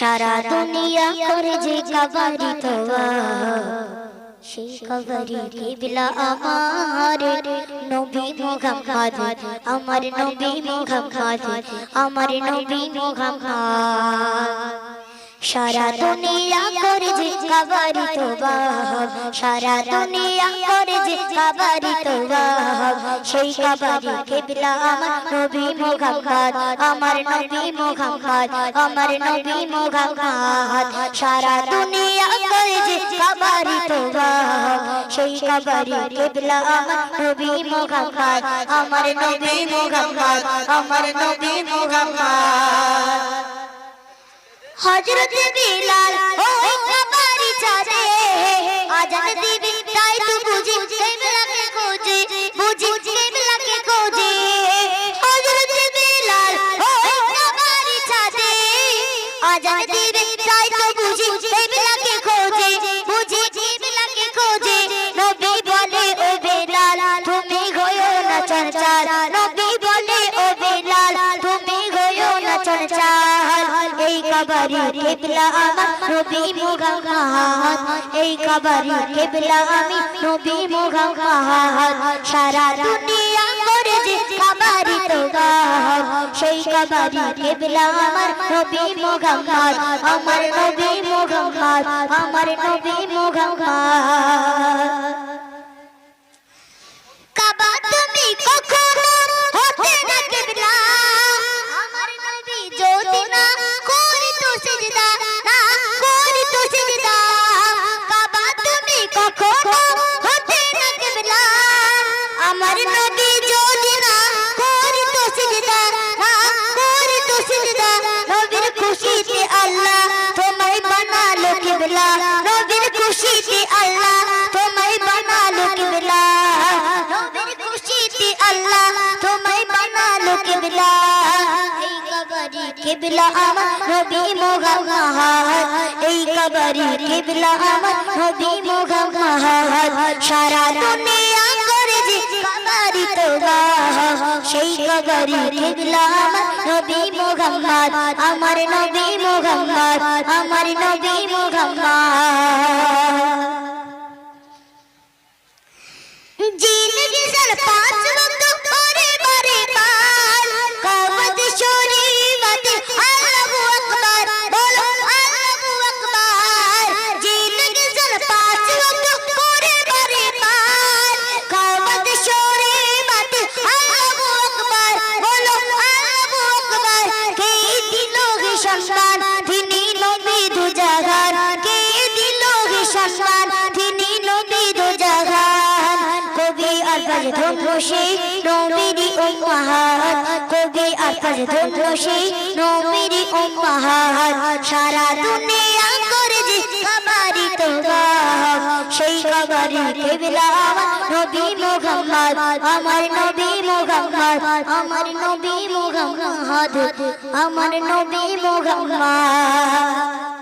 সারা দুনিয়া করে যে কাবারি তোয়া সেই কবরি কিবলা আমার নবী মুহাম্মদ, আমার নবী মুহাম্মদ, আমার নবী মুহাম্মদ। সারা দুনিয়া করে যে কাবারি তোবা সারা দুনিয়া করে যে কাবারি তোবা সেই কাবারি কিবলা আমার নবী মুহাম্মদ, আমার নবী মুহাম্মদ, আমার নবী মুহাম্মদ সারা দুনিয়া করে যে কাবারি তোবা সেই কাবারি কিবলা আমার নবী মুহাম্মদ, আমার নবী মুহাম্মদ, আমার নবী মুহাম্মদ। হজরত বিলাল ওই কাবারি ছাড়ে আজান দিবি তাই তো বুঝি কেবলাকে খোঁজে বুঝি কেবলাকে খোঁজে হজরত বিলাল ওই কাবারি ছাড়ে আজান দিবি তাই তো বুঝি কেবলাকে খোঁজে বুঝি কেবলাকে খোঁজে নবী বলে ও বিলাল তুমি হয়ো না চঞ্চল নবী বলে ও বিলাল তুমি হয়ো না চঞ্চল এই কাবারি কেবলা আমার নবী মুগাহাত এই কাবারি কেবলা আমি নবী মুগাহাত সারা দুনিয়া করে যে কাবারি তোগাহাত সেই কাবারি কেবলা আমার নবী মুগাহাত আমার নবী মুগাহাত আমার নবী মুহাম্মদ। আমার নবী যদি না করি তো সিজদা না করি তো সিজদা নবীর খুশিতে আল্লাহ তোমায় বানালো কিবলা নবীর খুশিতে আল্লাহ তোমায় বানালো কিবলা নবীর খুশিতে আল্লাহ তোমায় বানালো কিবলা এই কবরি কিবলা আমার নবী মুহাম্মদ এই কবরি কিবলা আমার নবী মুহাম্মদ কবরি কিবলা নবী মোহাম্মদ আমার নবী মোহাম্মদ আমার নবী মোহাম্মদ। জিন্দগি সার পাঁচ আলফাজ ধন্যসী নবীরি উম্মাহাত। কবি উম্মাহাত। সারা দুনিয়া করে যে তোবা সেই কেবলা নবী মুহাম্মদ, আমার নবী মুহাম্মদ, আমার নবী মুহাম্মদ, আমার নবী মুহাম্মদ।